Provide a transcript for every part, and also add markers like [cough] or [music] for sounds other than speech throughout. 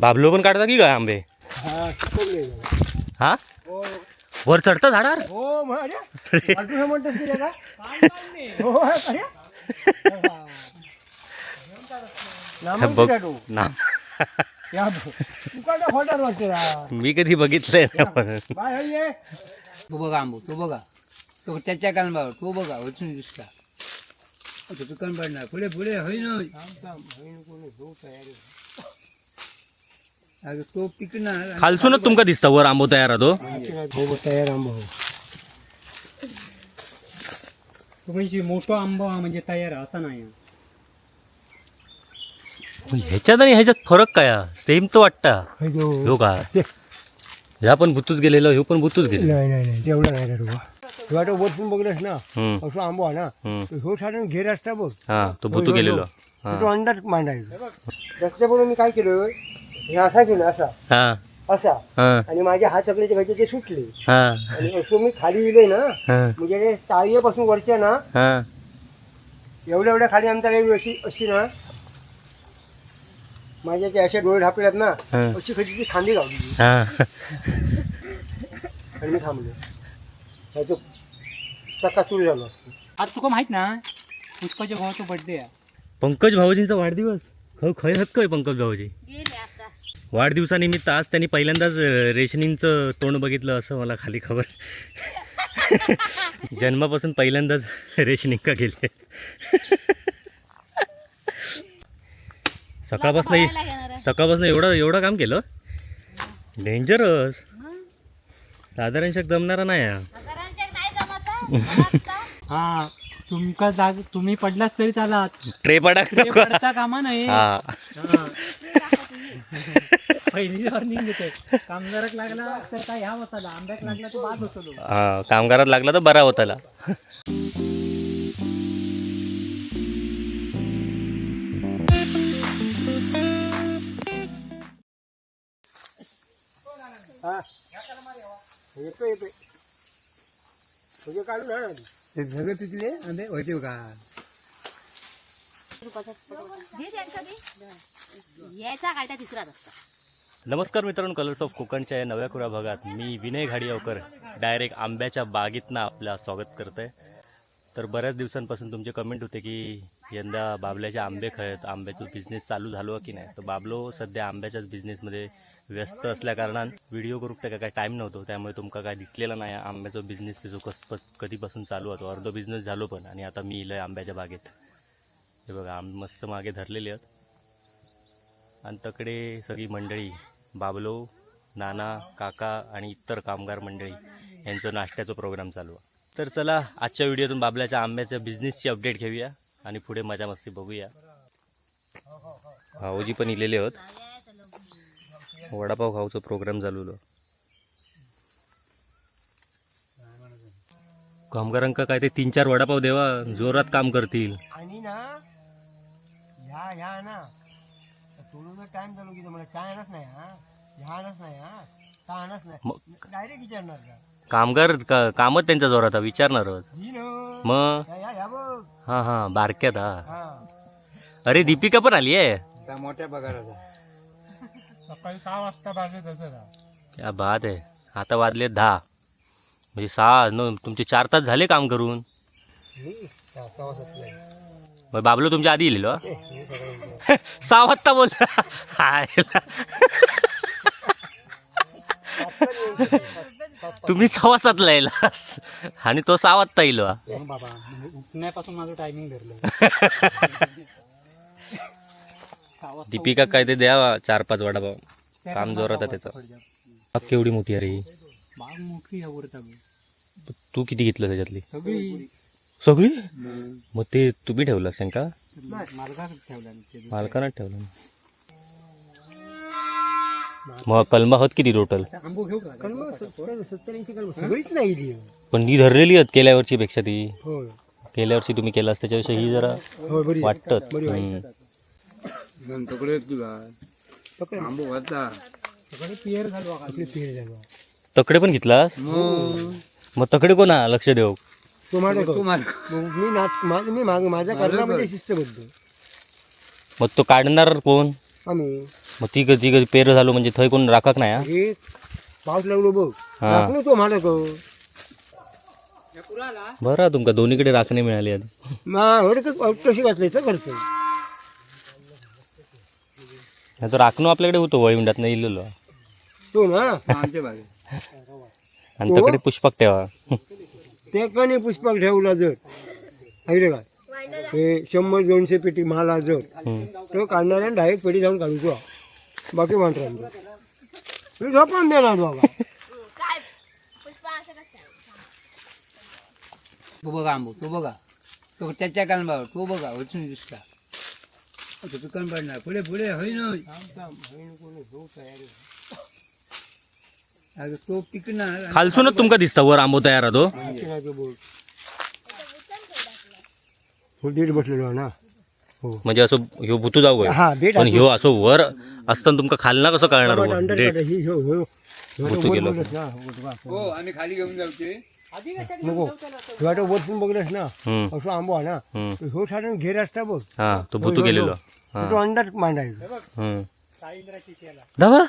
बाबलो पण काढता की काय आंबे? हा हा? हो. वर चढता झाडावर? हो हो. मी कधी बघितलंय. तो बघा आंबो तो बघा. तो त्याच्या कान बघा तो बघा वचून दिसता. तो दुकान पडणार पुढे पुढे होई ना अगं तो पिकणार खालसूनच तुमका दिसता वर आंबो तयार होतो हो तयार आंबा हो म्हणजे मोठा आंबा म्हणजे तयार असा नाही ह्याच्यात आणि ह्याच्यात फरक काय सेम तो वाटता. हो का ह्या पण भुतूच गेलेलो ह्यो पण भुतूच गेलेलो नाही नाही नाही तेवढं नाही रे रुवा तुला तो वरतून बघलंस ना असं आंबा आहे ना ह्यो साधारण घेर असता बघ हा तो भुतू गेलेलो तो अंदाज मांडायचा रस्त्यावरून मी काय केलं हे असा केलं असा. हा. असा. हा. आणि माझे हात सगळ्याचे घ्यायचे ते सुटले. हा. आणि असं मी खाली गेले ना हा. म्हणजे ते टाळीपासून वरच्या ना हा. एवढ्या एवढ्या खाली आमच्या काही अशी अशी ना माझ्या ते असे डोळे ढापल्यात ना हा. अशी कधी ती खांदी गावली हा. आणि मी थांबलो. नाही तो चक्का सुरू झालो. आज तुका माहीत ना पुष्पाच्या भावाचा बर्थडे आहे. पंकज भाऊजींचा वाढदिवस? ख खय हक्क आहे पंकज भाऊजी. वाढदिवसानिमित्त आज त्यांनी पहिल्यांदाच रेशनिंगचं तोंड बघितलं असं मला खाली खबर. [laughs] जन्मापासून पहिल्यांदाच रेशनिंग का गेले सकाळपासून सकाळपासून एवढं एवढं काम केलं? डेंजरस साधारण शक जमणारा नाही हा. [laughs] हा. तुमका जाग तुम्ही पडलाच तरी चालात. ट्रे पडा कामा नाही पहिली वॉर्निंग देते कामगाराक लागला तर काय ह्या होताला? आंब्याक लागला तो बाद होतो हा, कामगारात लागला तर बरा होताला. येतो येतो तुझे काढून ना. ते सगळं पिकले आंबे होते का यायचा काढता तिसरा रस्ता. नमस्कार मित्रांनो कलर्स ऑफ कोकणच्या या नव्या कुरा भागात मी विनय घाडियावकर डायरेक्ट आंब्याच्या बागेतनं आपलं स्वागत करत आहे तर बऱ्याच दिवसांपासून तुमचे कमेंट होते की यंदा बाबल्याचे आंबे खयत आंब्याचं बिझनेस चालू झालो की नाही? तर बाबलो सध्या आंब्याच्याच बिझनेसमध्ये व्यस्त असल्याकारणान व्हिडिओ करूक त्या काय टाईम नव्हतो त्यामुळे तुमका काय दिसलेला नाही. आंब्याचा बिझनेस जो कस कधीपासून चालू होतो? अर्धो बिझनेस झालो पण आणि आता मी इलं आंब्याच्या बागेत. हे बघा आंब मस्त मागे धरलेले आहेत. आणि तकडे सगळी मंडळी बाबलो नाना काका आणि इतर कामगार मंडळी यांचं नाश्त्याचा प्रोग्राम चालू आहे. तर चला आजच्या व्हिडिओतून बाबल्याच्या आंब्याच्या बिझनेसची अपडेट घेऊया आणि पुढे मजा मस्ती बघूया. भाऊजी पण इलेले आहोत. वडापाव खाऊचा प्रोग्राम चालवलो कामगारांका काय ते तीन चार वडापाव देवा जोरात काम करतील. आणि ना या या ना. टाइम झालो की मला काय आणच नाही हा? नाही हा? का आणच नाही. मग डायरेक्ट विचारणार का? कामगार का कामच त्यांच्या जोरात आहे, विचारणार आहोत. ही न. मग? बघ. हां हां बारक्यात हा. हा. अरे दीपिका पण आली आहे. त्या मोठ्या पगाराचा. सकाळी सहा वाजता असं क्या बात आहे. आता वाजले दहा. म्हणजे सहा न तुमचे चार तास झाले काम करून. मी सहा सहा वाजता मग बाबलो तुमच्या आधी लिहिलो [laughs] सहा वाजता बोल. [laughs] तुम्ही सहा वाजताच लिहिला. आणि तो सहा वाजता येईल उठण्यापासून माझं टायमिंग धरलं. [laughs] दीपिका काय ते द्या चार पाच वडापाव. काम जोरात आहे त्याचं. बाग केवढी मोठी आहे रे. ही. बाग मोठी. तू किती घेतलं त्याच्यातली? सगळी. सगळी? मग ते तुम्ही ठेवलं शंका ते. मालकानं ठेवलं. मग कलमा होत किती टोटल का? पण ही धरलेली आहेत गेल्या वर्षी पेक्षा ती. हो गेल्या वर्षी तुम्ही केलास त्याच्याविषयी ही जरा हो वाटत. तुकडे पण घेतलास? मग? मग तकडे कोणा लक्ष देऊ? तो तू मग मी नाच माझं मी माग माझ्या कर्णामध्ये शिस्तबद्ध मग तो काढणार कोण? आम्ही. मग ती कधी कधी पेर झालो म्हणजे थंय कोण राखक नाही हा? हे पाऊस लागलो बघ. हा. राखलो तो मालक. बरं तुमका दोन्हीकडे राखणे मिळाली आधी कशी घातलं तर करतो नाही तर राखणं आपल्याकडे होतो वळविंडात नाही इलेलो. तो ना. आमच्या [laughs] आणि तकडे पुष्पक ठेवा. ते कणी पुष्पक ठेवला जर. ऐकलं का हे शंभर दोनशे पेटी माला जर. तो काढणाऱ्या डायरेक्ट पेटी जाऊन काढू तो बाकी तू झोपून देणार बाबा. तो बघा आंबो तो बघा. तो त्याच्या कान बाबा तो बघा वचून दिसता. तो पिकन पडणार पुढे पुढे होई ना अगं तो पिकणार खालसूनच तुमका दिसता वर आंबो तयार होतो हो दीड बसलेलो ना? म्हणजे असं ह्यो भुतू जाऊ हा पण ह्यो असं वर असताना तुमका खालना कसं कळणार ही हो हो भुतू गेलो. हो आम्ही खाली घेऊन जाऊचे. नको. तुला तो वरतून बघलंस ना? असं आंबो आहे ना. तो ह्यो साधारण घेर असता बघ. हा तो भुतू गेलेलो. हा. तो अंडर मांडायचा. धावा हो तो आंबो का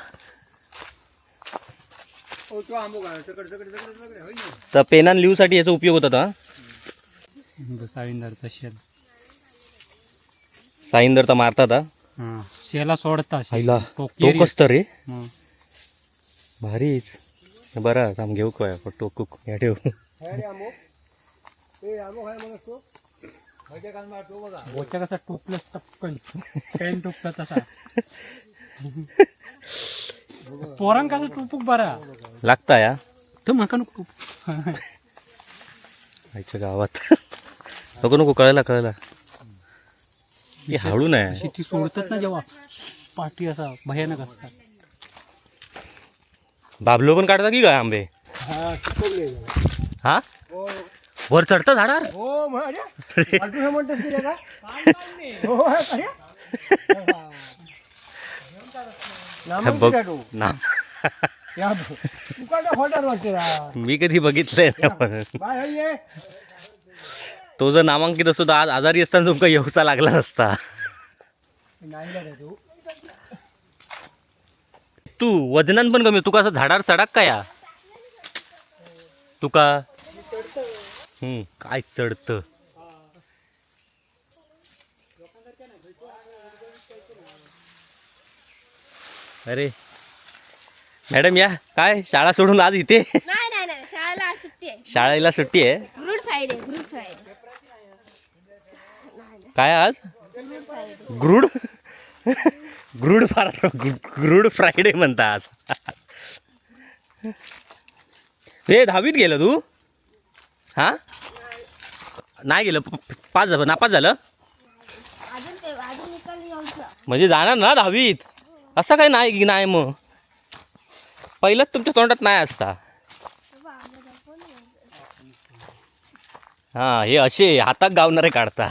सकड सकड सकड सकड होई ना तर पेनान लिहूसाठी याचा उपयोग होता हा? साळींदरचा शेल साईंदर तर मारतात शेला सोडता. आईला तो तो केरी- कसतं रे? हं. भारीच. बरं थांब घेऊ काय टोकूक या ठेव. बोच्या कसा टोपलंच टपकन. [laughs] टोपता तसा. [laughs] पोरांक कसं टोपूक बरा. लागता या? तो म्हाका नको टोप. आईच्या गावात. नको नको कळला कळला. ती हळू नाही. अशी ती सोडतात ना जेव्हा. पाठी असा भयानक असतात. बाबलो पण काढता की काय आंबे? हा हा? वर चढता झाडावर? हो [laughs] मग अरे अजून म्हणतात की रे का अरे नामच बघ काय तो? ना. या बघ. तू काय खोटार वाटते रा मी कधी बघितलंय तो जर नामांकित असतो तर आज आजारी असताना तुमका येऊचा लागला नसता लागत तू. तू वजनान पण कमी तुका असं झाडावर चढाक का या? तुका? हम्म काय चढतं? अरे. मॅडम या. काय? शाळा सोडून आज इथे? नाही नाही नाही. शाळेला आज सुट्टी आहे. शाळेला सुट्टी आहे? Good Friday good Friday. काय आज? ग्रुड? ग्रुड फार ग्रुड फ्रायडे म्हणता आज. हे दहावीत गेलं तू? हा? नाही गेलं. प- पाच झालं. नापास झालं? म्हणजे जाणार ना दहावीत? असं काही नाही की नाही मग. पहिलंच तुमच्या तोंडात नाही असता. हा हे असे हातात गावणारे काढता.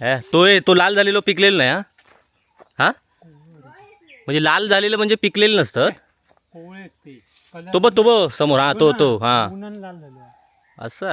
हे, तो आहे तो लाल झालेलो पिकलेलं नाही हा? हा? म्हणजे लाल झालेलं म्हणजे पिकलेलं नसतं. ते. बघ तो बघ समोर. हा तो तो हा. असा.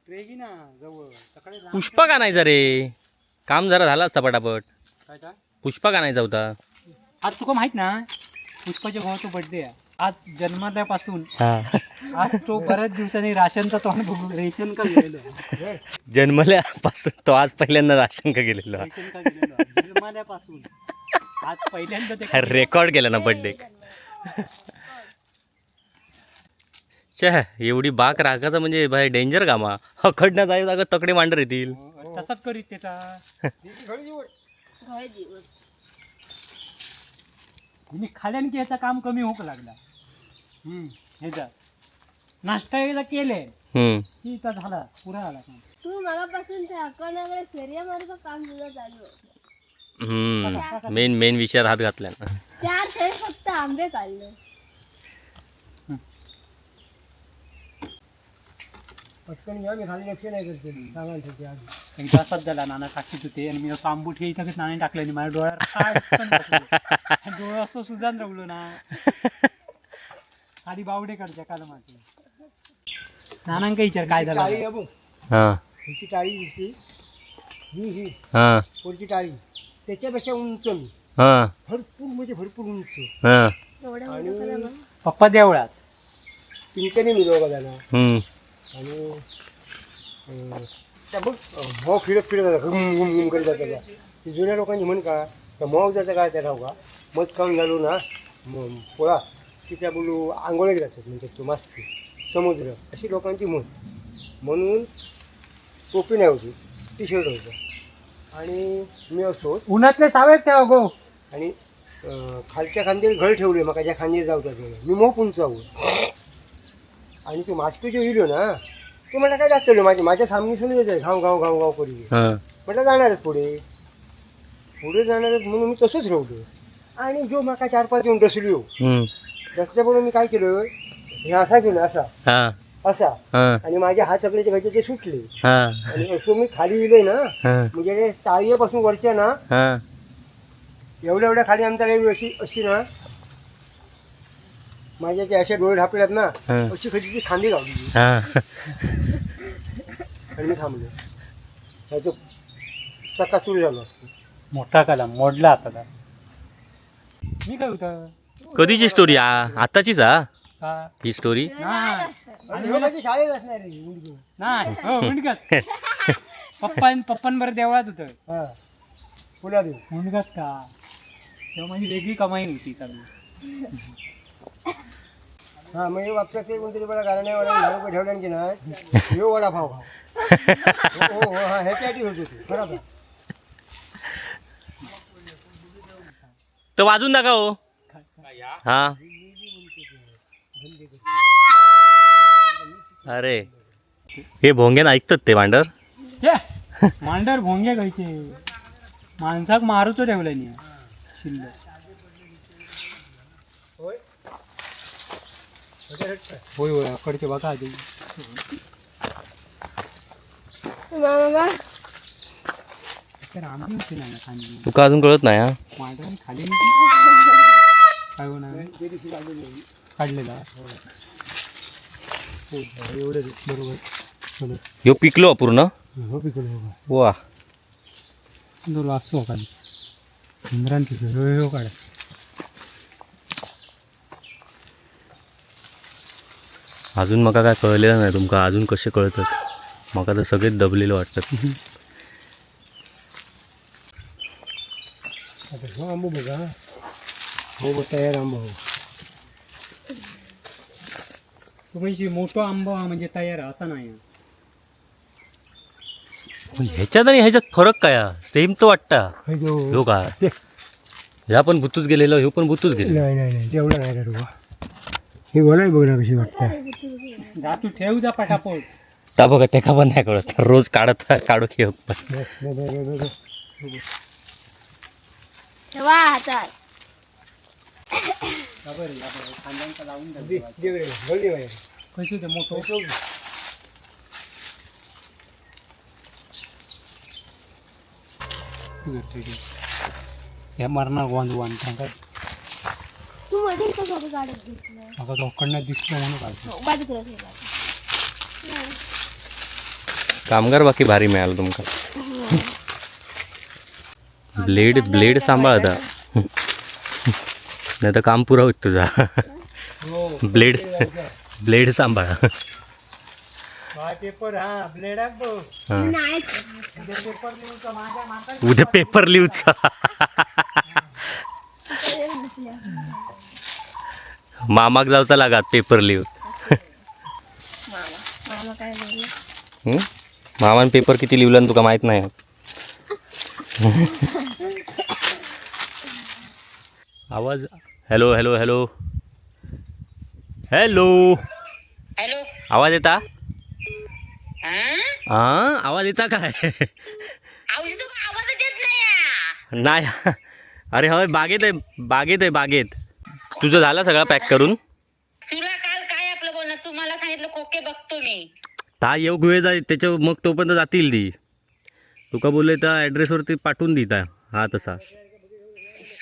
पुष्पा का नाही रे काम जरा झालं असता पटापट? पुष्पा का नाही होता आज तुका माहीत ना पुष्पाच्या भावाचा बर्थडे आहे. आज जन्मल्यापासून हा. आज तो बऱ्याच दिवसांनी राशनचा तोंड बघून रेशन का गेलेलो. जन्मल्यापासून तो आज पहिल्यांदा राशन का गेलेलो. जन्मल्यापासून आज पहिल्यांदा रेकॉर्ड केला ना बर्थडे छे एवढी बाक राखायचं म्हणजे भाई डेंजर कामा हकडण्यात आहे जागा तकडे मांडर येतील तसाच करीत त्याचा हिने खाल्यान की ह्याचं काम कमी होऊ लागला हम्म ह्याचा नाश्ता एकदा केले हम्म. की इथं झाला पुरा आला काम तू मगापासून त्या अकाउंटकडे फेरिया मार्ग काम तुझं चालू आहे. हम्म मेन मेन विषयात हात घातला चार थेट फक्त आंबे काढले पटकन या मी खाली लक्ष नाही करते. सांगायसाठी आज एकदा असाच झाला नाना टाकीत होते. आणि मी आंबूट हे इथं नाणे टाकले आणि माझ्या बसलं. डोळं असं सुद्धा रवलो ना. खाली बावडे काढच्या काल माझे नानांका विचार काय झालं टाळी आहे बघ. हां. ह्याची टाळी दिसते ही वरची टाळी. त्याच्यापेक्षा उंच मी. हां. भरपूर म्हणजे भरपूर उंच. हां. मग. पप्पा देवळात. चिंतेने मी दोघा हम्म. आणि त्या बघ. मोह फिरत फिरत जातात घुम घुम घुम करीत जातात त्या. ती जुन्या लोकांची म्हण का त्या मोह जायचं काय त्या का? मध खाऊन घालू ना म- पोळा. की त्या बोलू आंघोळीक जातात म्हणजे तो मास्ती समुद्र. अशी लोकांची म्हण. म्हणून टोपी नाही होती टी शर्ट होतं. आणि मी असतो. उन्हातले सावेत तेव्हा गो आणि खालच्या खांदीवर घर ठेवले मग ज्या खांदीर जाऊ मी मोह उंचावर आणि तो जो येलो ना तो मला काय जास्त माझ्या माझ्या सामने सुरू येते घाव घाव घाव घाव करी हां. म्हटलं जाणारच पुढे. पुढे जाणारच म्हणून मी तसंच ठेवलो आणि जो माका चार पाच येऊन डसलो. रस्त्याबरोबर मी काय केलं हे असा केलं असा. असा. हां. आणि माझ्या हात चकल्याचे घ्यायचे ते सुटले हां. आणि असं मी खाली येलोय ना म्हणजे टाळीपासून वरच्या ना एवढ्या एवढ्या खाली आमच्या रेल्वे अशी अशी ना माझ्या त्या अशा डोळे ढापल्यात ना हां. अशी खची खांदी गावली हां. आणि मी थांबलो. त्याचं चक्का सुरू झाला मोठा काला मोडला आता मी काय होतं कधीची स्टोरी आताचीच हा. ही स्टोरी नाही आणि माझी शाळेत असणार मुलगी. नाही. हो मुंडगत पप्पा पप्पांबर देवळात होतं. हा. पुण्यात येऊ. मुंडगत का? तेव्हा माझी वेगळी कमाई होती चालू हा मग हे बापचा ते कोणतरी मला गाण्यावाला दहा रुपये ठेवल्यान की नाही हे वडापाव खाव हो हो हो, हा ह्याच्यासाठी होतो ते. खराब तर वाजून दाखवा. हो. हा अरे. हे भोंग्यान ऐकतात ते भांडर छे! मांडर भोंगे खायचे. माणसाक मारूचो ठेवलं नाही शिल्लक. होय होय अकडचे बघा आधी. मामा. तर आमची होती ना खाली तुका अजून कळत नाही हा? खाली काय होणार. काढलेला. हो, एवढं रे, बरोबर ह्यो पिकलो पूर्ण? हो पिकलं हो का. वा तो असतो खाली इंद्रान तिथे काढ. अजून मका काय कळलेलं नाही तुमका अजून कसे कळतात? मका तर सगळेच दबलेले वाटतात. हो आंबो बघा. हो बघ तयार आंबो. तो म्हणजे मोठो आंबा म्हणजे तयार असा नाही ह्याच्यात आणि ह्याच्यात फरक काय सेम तो वाटता. हे का? ह्या पण बुतूच गेलेलो ह्यो पण बुतूच गेलेलो. नाही नाही नाही तेवढं नाही रे रुवा ही बोलाय बघ ना कशी वाटतं. जा तू ठेव जा पटापट. ता बघा त्याका पण नाही कळत. रोज काढत काढू की पण. बघ, बघ, बघ, बघ, बघ. ठेवा हातात. ते मोठो. हे मरणार वांद वांद. सांगा तू घेतलं लोकांना दिसलं. म्हणून हो, कामगार बाकी भारी मिळाला तुमका. ब्लेड ब्लेड सांभाळ आता. नाही तर काम पुरा होत तुझा. ब्लेड ब्लेड सांभाळ. पेपर हा ब्लेडाक बघ हा. नाही. उद्या पेपर लिहूचा मामाक जाऊचा लागात पेपर लिहू मामा काय बोलले हं? मामान पेपर किती लिहिला तुका माहीत नाही? आवाज hello hello hello. Hello. Hello. आवाज येता? हा? आवाज येता काय? नाही. अरे होय बागेत आहे बागेत आहे बागेत. तुझं झालं सगळं पॅक करून? तुला काल काय आपलं बोलणं? तू मला सांगितलं खोके बघतो मी. ता येऊ गुहे जाय त्याच्या मग तोपर्यंत जातील ती. तुका बोलले त्या ॲड्रेसवरती पाठवून देता हा तसा.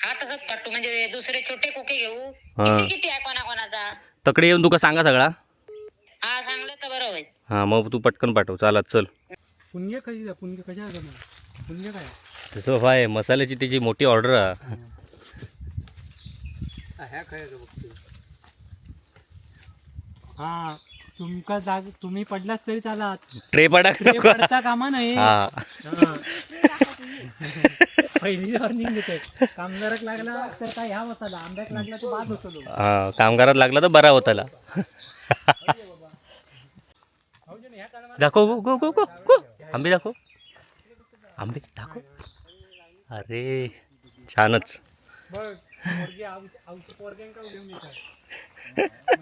हा तसंच पट्टू म्हणजे दुसरे छोटे खोके घेऊ. हा. किती किती आहे कोणा कोणाचा तकडे येऊन तुका सांगा सगळा? हा सांगलं तर बरं होईल. हां मग तू पटकन पाठव. चालत चल. पुण्य कशी पुण्य कशा पुण्य काय? तसं व्हाय मसाल्याची त्याची मोठी ऑर्डर आहे ह्या हा तुमका जाग तुम्ही पडलास तरी चालात. ट्रे पडा ते पडता कामा नाही हा. हा. पहिली वॉर्निंग देते कामगाराक लागला तर काय ह्या होताला. आंब्याक लागला तो बाद होतो हा कामगारात लागला तर बरा होताला. दाखव गो गो गो गो गो. आंबे दाखव. आंबे दाखव. अरे छानच.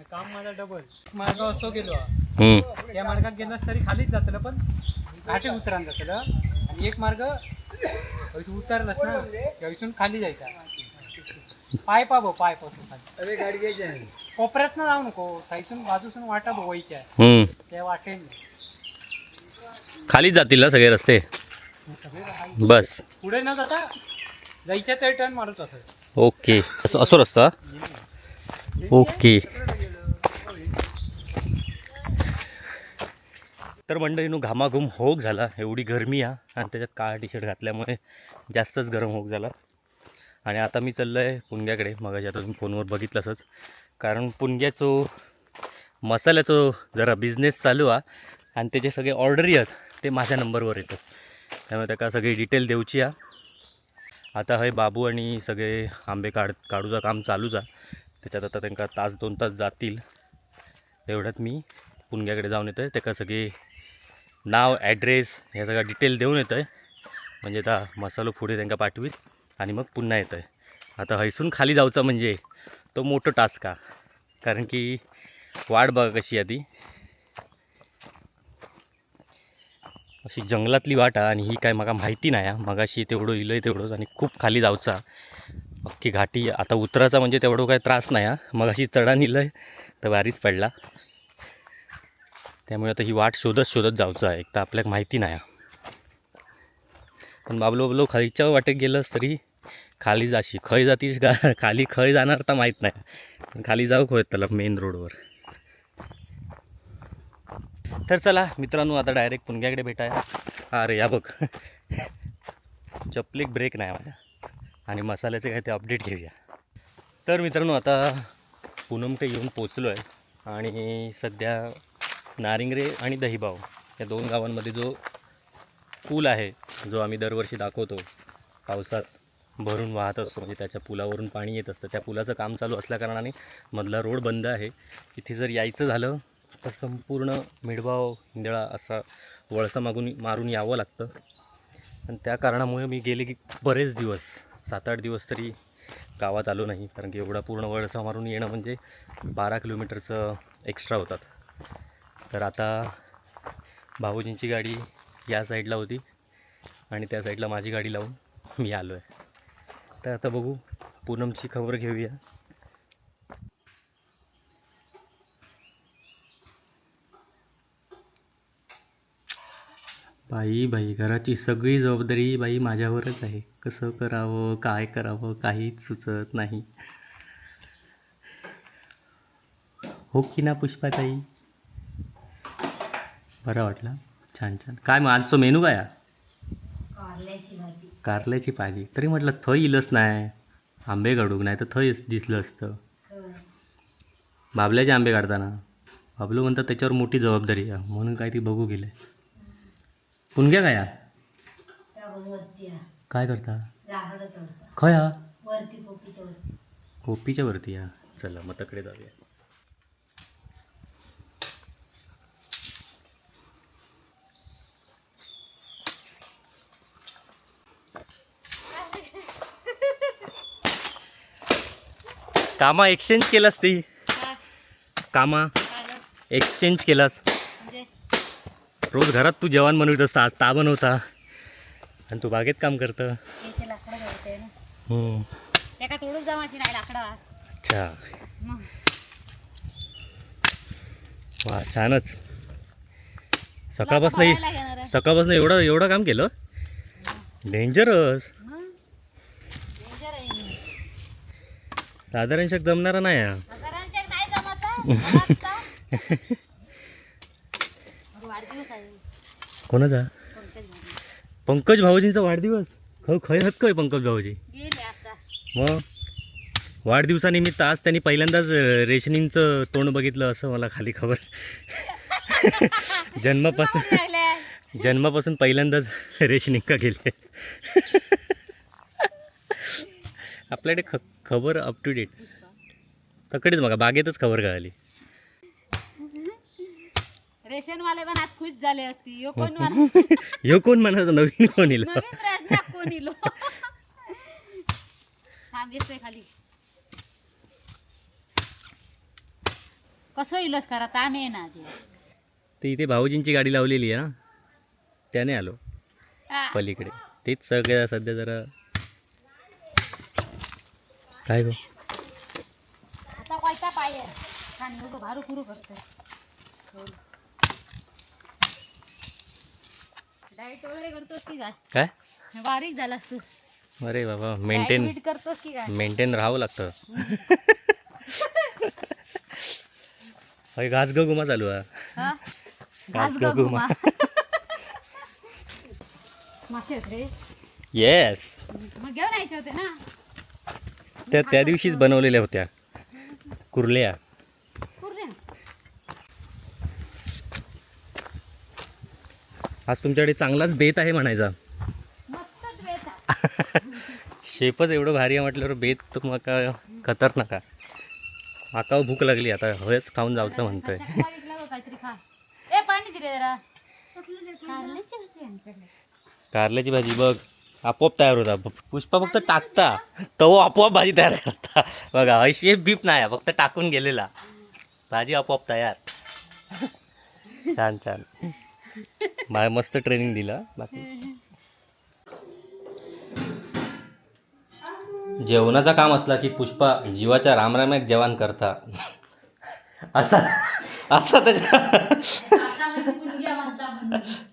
काम माझा डबल मार्ग असतो गेलो. त्या मार्गात गेलास तरी खालीच जातलं पण घाटे उतरान जातलं आणि एक मार्ग उतरलास ना हयसून खाली जायचा. पाय पा भाऊ पायपासून खाली. गाडी घ्यायची कोपऱ्यात ना जाऊ नको. थैसून बाजूसून वाटा वयच्या हम्म. त्या वाटेन. खालीच जातील ना सगळे रस्ते? बस. पुढे न जाता जायच्या तरी टर्न मारत असं ओके. असं असो रस्ता? ओके. तर मंडळीनो घामाघूम होक झाला. एवढी गरमी आहे आणि त्याच्यात काळा टी शर्ट घातल्यामुळे जास्तच गरम होक झाला. आणि आता मी चाललो आहे पुणग्याकडे. मगाशी आता तुम्ही फोनवर बघितलंसच. कारण पुणग्याचो मसाल्याचो जरा बिझनेस चालू आहे आणि त्याचे सगळे ऑर्डरी आहेत ते माझ्या नंबरवर येतात. त्यामुळे त्याका सगळी डिटेल देऊची या. आता हय बाबू आणि सगळे आंबे काढ काढूचा काम चालूच. आहे त्याच्यात आता त्यांना तास दोन तास जातील. एवढ्यात मी पुणग्याकडे जाऊन येतो आहे त्याका सगळे नाव ॲड्रेस ह्या सगळ्या डिटेल देऊन येतो आहे म्हणजे आता मसालो पुढे त्यांना पाठवीत आणि मग पुन्हा येतो आहे आता हैसून खाली जाऊचा म्हणजे तो मोठं टास्क हा. कारण की वाट बघा कशी आहे ती. अशी जंगलातली वाट आहे आणि ही काय मला माहिती नाही आहे. मगाशी तेवढं इलं आहे तेवढंच आणि खूप खाली जाऊचा. अख्खी घाटी आता उतराचा म्हणजे तेवढं काय त्रास नाही हा. मगाशी चढा निलं आहे तर वारीच पडला. त्यामुळे आता ही वाट शोधत शोधत जाऊचं आहे. एक तर आपल्याला माहिती नाही आहे. पण बाबलो बाबलो खालीच्या वाटेत गेलंस तरी खाली जाशी खय जातीस का? [laughs] खाली खय जाणार तर माहीत नाही. पण खाली जाऊ खोय त्याला मेन रोडवर तर चला मित्रांनो आता डायरेक्ट पुणग्याकडे भेटाय. अरे या बघ. चपलीक ब्रेक नाही माझ्या आणि मसाल्याचे काय ते अपडेट घेऊया. तर मित्रांनो आता पूनमकडे येऊन पोचलो आहे आणि सध्या नारिंगरे आणि दहीबाव या दोन गावांमध्ये जो पूल आहे जो आम्ही दरवर्षी दाखवतो पावसात भरून वाहत असतो म्हणजे त्याच्या पुलावरून पाणी येत असतं. त्या पुलाचं काम चालू असल्याकारणाने मधला रोड बंद आहे. इथे जर यायचं झालं तर संपूर्ण मिडबाव हिंदळा असा वळसा मागून मारून यावं लागतं. आणि त्या कारणामुळे मी गेले की बरेच दिवस सात आठ दिवस तरी गावात आलो नाही. कारण की एवढा पूर्ण वळसा मारून येणं म्हणजे बारा किलोमीटरचं एक्स्ट्रा होतात. तर आता भाऊजींची गाडी या साईडला होती आणि त्या साईडला माझी गाडी लावून मी आलो आहे तर आता बघू पूनमची खबर घेऊया. बाई बाई घराची सगळी जबाबदारी बाई माझ्यावरच आहे. कसं करावं काय करावं काहीच सुचत नाही. हो की ना पुष्पाताई? बरं वाटलं. छान छान. काय मग आजचं मेनू काय? कारल्याची भाजी. तरी म्हटलं थंय इलंच नाही. आंबे काढूक नाही तर थंय दिसलं असतं. बाबल्याचे आंबे काढताना. बाबलू म्हणतात त्याच्यावर मोठी जबाबदारी आहे. म्हणून काय ती बघू गेले. पुणग्या काय हा? काय करता? खय हा? वरती कोपीच्या वरती. या. चला मग तकडे जाऊया. कामा एक्सचेंज केलास ती? कामा एक्सचेंज केलास? रोज घरात तू जेवण बनवत असता आज ता बनवता. आणि तू बागेत काम करतं. लाकडा अच्छा. वा छानच. सकाळपासून. सकाळपासून एवढं एवढं काम केलं? डेंजरस हे. साधारण शक जमणारा नाही [laughs] हा. घरांच्या नाही जमत आहे. घरात का? मग वाढदिवस आहे कोणाचा? पंकज भाऊ. पंकज भाऊजींचा वाढदिवस? ख खय हक्क आहे पंकज भाऊजी. मग? वाढदिवसानिमित्त आज त्यांनी पहिल्यांदाच रेशनिंगचं तोंड बघितलं असं मला खाली खबर. जन्मापासून? [laughs] जन्मापासून पहिल्यांदाच रेशनिंग का गेले? आपल्याकडे ख खबर अप टू डेट तकडेच मग बागेतच खबर कळाली. रेशनवाले पण आज खुश झाले असती यो कोण म्हणा ह्यो कोण म्हणायचं नवीन कोण येईल? नवीन प्रश्न कोण इलो थांब येतोय खाली. कसं इलोस खरा? ताम ये ना आधी. ते इथे भाऊजींची गाडी लावलेली आहे ना? त्याने आलो. हा. पलीकडे. तेच सगळ्या सध्या जरा काय गो? आता कोयता पाय भारू खुरू करतोय डाएट वगैरे करतोस की काय? काय? बारीक झालास तू. अरे बाबा मेंटेन करतोस की काय? मेंटेन राहावं लागतं. अरे घास ग गुमा चालू आहे. हा? घास घास ग गं गुमा. मासे आहेत रे. येस मग घेऊन यायचे होते ना. त्या त्या दिवशीच बनवलेल्या होत्या. कुर्ल्या. आज तुमच्याकडे चांगलाच बेत आहे म्हणायचा. शेपच एवढं भारी आहे म्हटल्यावर बेत काय खतरनाक आहे आकाव भूक लागली आता हवेच खाऊन जायचं म्हणतोय. कारल्याची भाजी बघ आपोआप तयार होता पुष्पा फक्त टाकता. तो आपोआप भाजी तयार करता. बघा शेफ बीप नाही फक्त टाकून गेलेला. भाजी आपोआप तयार. छान छान. मला मस्त ट्रेनिंग दिलं बाकी? जेवणाचा काम असला की पुष्पा जीवाच्या रामराम्याक जेवण करता. असा असा त्याच्या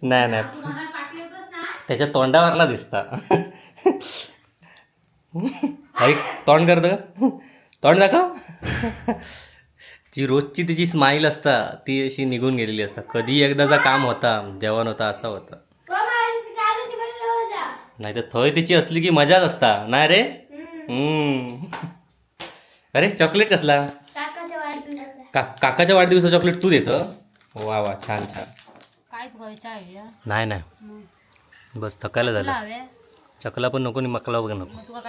नाही नाही. त्याच्या तोंडावरला दिसता. ऐक तोंड करतं का तोंड दाखव. जी रोजची तिची स्माईल असता ती अशी निघून गेलेली असता. कधी एकदाचा काम होता जेवण होता असा होता. नाही तर थंय तिची असली की मजाच असता. नाही रे? हम्म. अरे चॉकलेट कसला? का काकाच्या वाढदिवसा चॉकलेट तू देतं? वा वा छान छान. नाही नाही. बस थकायला झालं. चकला पण नको आणि मकला पण नको.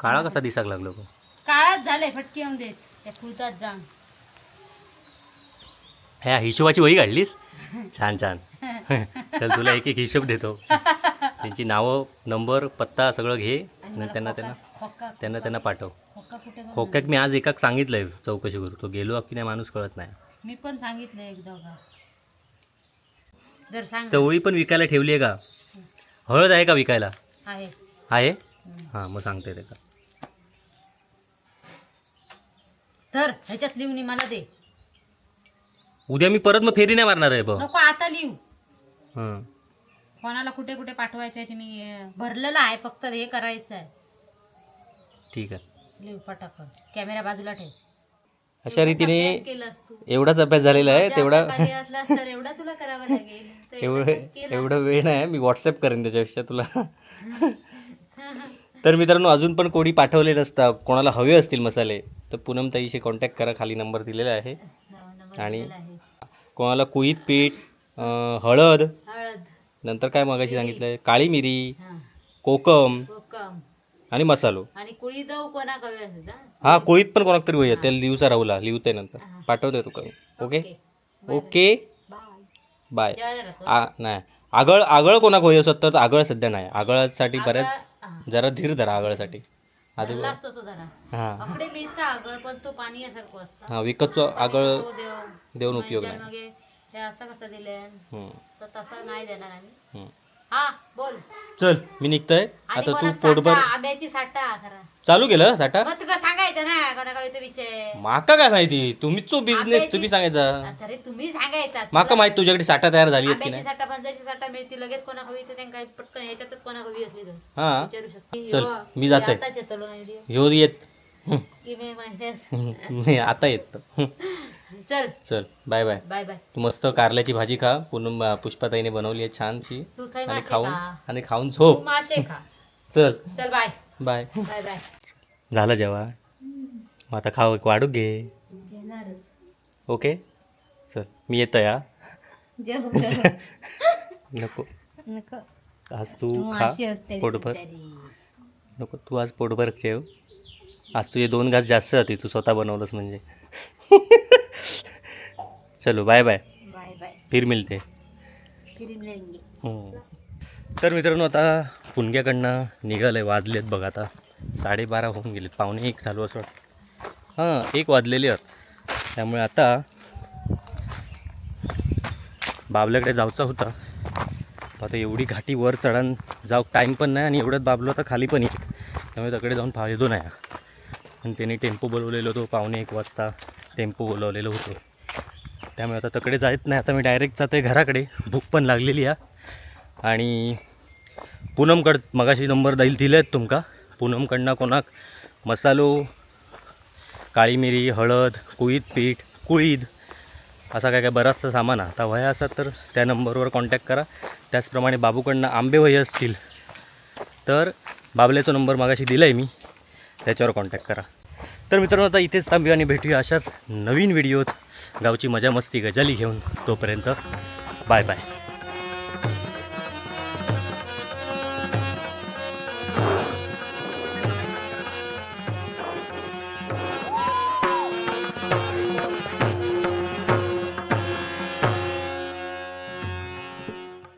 काळा कसा दिसाक लागलो? काळाच झाले फटके येऊन देत. त्या खुलतात जाऊन. ह्या हिशोबाची वही काढलीस? [laughs] छान छान. चल तुला एक एक हिशोब देतो. त्यांची नावं नंबर पत्ता सगळं घे आणि त्यांना त्यांना त्यांना त्यांना पाठव. खोक्यात मी आज एकाक सांगितलंय चौकशी करू तो गेलो की नाही माणूस कळत नाही. मी पण सांगितलं एकदा का जर सांग चवळी पण विकायला ठेवली आहे का? हळद आहे का विकायला? आहे. आहे? हां मग सांगते ते का तर ह्याच्यात लिहून मला दे. उद्या मी परत मग फेरी नाही मारणार आहे बघ नको आता लिहू. हां. कोणाला कुठे कुठे पाठवायचं आहे ते मी अं, भरलेलं आहे फक्त हे करायचं आहे. ठीक आहे. लिहू फटाफट कॅमेरा बाजूला ठेव. अशा रीतीने अभ्यास केलास तू? एवढाच अभ्यास झालेला आहे तेवढा हाताखाली असलास तर एवढा तुला करावा लागेल. तर एवढं. एवढं वेळ नाही मी व्हॉट्सअप करेन त्याच्यापेक्षा तुला. [laughs] तर मित्रांनो अजून पण कोणी पाठवले नसता कोणाला हवे असतील मसाले तर पूनमताईशी कॉन्टॅक्ट करा. खाली नंबर दिलेला आहे. हो, आणि. कोणाला कुईत पीठ हळद. हळद. नंतर काय मगाशी सांगितलं आहे काळी मिरी हा. कोकम आणि मसालो. आणि कुळी दव कोणा कवे असत हा? कोळीत पण कोणाक तरी होईल त्याला लिवचा राहूला लिवते नंतर. पाठवते तुका ओके? ओके. बाय नाही. आगळ आगळ कोणाक होई असत तर आगळ सध्या नाही. आगळासाठी बऱ्याच हा. जरा धीर धरा आगळासाठी. धरला असतो तो जरा. हां. आकडे मिळता आगळ पण तो पाणी यासारखो असता. हां विकतचं आगळ कसो देव देऊन उपयोग माणसाला नाही. मगे हे असं कसं दिले हम्म, तर तसं नाही देणार आम्ही. हम्म. हा बोल. चल मी निघतोय. आता तू पोटभर साठा आंब्याची साठा चालू केलं साठा? मग सांगायचं ना विषय. माका काय माहिती? तुम्हीच तो बिझनेस तुम्ही सांगायचा. तरी तुम्ही सांगायचा. माका माहिती तुझ्याकडे साठा तयार झाली साठा पंचायची साठा मिळती लगेच कोणाक हवी तर त्यांना पटकन ह्याच्यातच कोणाक हवी असली तर. हां. विचारू शकते. चल, मी जाते. आताच येतो ना व्हिडिओ ह्यो येत की मी महिन्यात नाही आता येत. चल. चल बाय बाय बाय बाय तू मस्त कारल्याची भाजी खा. पुन्हा पुष्पाताईने बनवली आहे छानशी. तू आणि मासे खाऊन खा. आणि खाऊन तू झोप मासे खा. चल. चल बाय बाय बाय बाय झालं जेव्हा मग आता खाऊ वाढू घे. घेणारच. ओके? चल मी येतो या [laughs] जेव नको. नको. आज तू खा. पोटभर. नको तू आज पोटभर जेव. आज तुझे दोन घास जास्त जाते तू स्वतः बनवलंस म्हणजे. चलो बाय बाय बाय बाय फिर मिळते फिर हम्म. तर मित्रांनो आता पुणग्याकडनं निघालं आहे वाजलेत बघा आता. साडेबारा होऊन गेलेत पावणे एक चालू असं हां एक वाजलेले आहेत. त्यामुळे आता बाबल्याकडे जाऊचा होता. आता एवढी घाटी वर चढण जाऊ टाईम पण नाही आणि एवढ्यात बाबलो तर खाली पण येईल त्यामुळे तकडे जाऊन फायदो नाही. आणि त्यांनी टेम्पो बोलवलेलो होतो. पावणे एक वाजता टेम्पो बोलवलेलो होतो. त्यामुळे आता तकडे जायत नाही. आता मी डायरेक्ट जाते घराकडे. भूक पण लागलेली आहे. आणि पूनमकड मगाशी नंबर देईल दिले आहेत तुमका. पूनमकडनं कोणाक मसालो काळी मिरी हळद कुळीद पीठ कुळीद असा काय काय बराचसा सामान आहे. आता वह्या असतात तर त्या नंबरवर कॉन्टॅक्ट करा. त्याचप्रमाणे बाबूकडनं आंबे वही असतील. तर बाबल्याचा नंबर मागाशी दिला आहे मी. त्याच्यावर कॉन्टॅक्ट करा. तर मित्रांनो आता इथेच थांबूया आणि भेटूया अशाच नवीन व्हिडिओत गावची मजा मस्ती गजाली घेऊन तोपर्यंत बाय बाय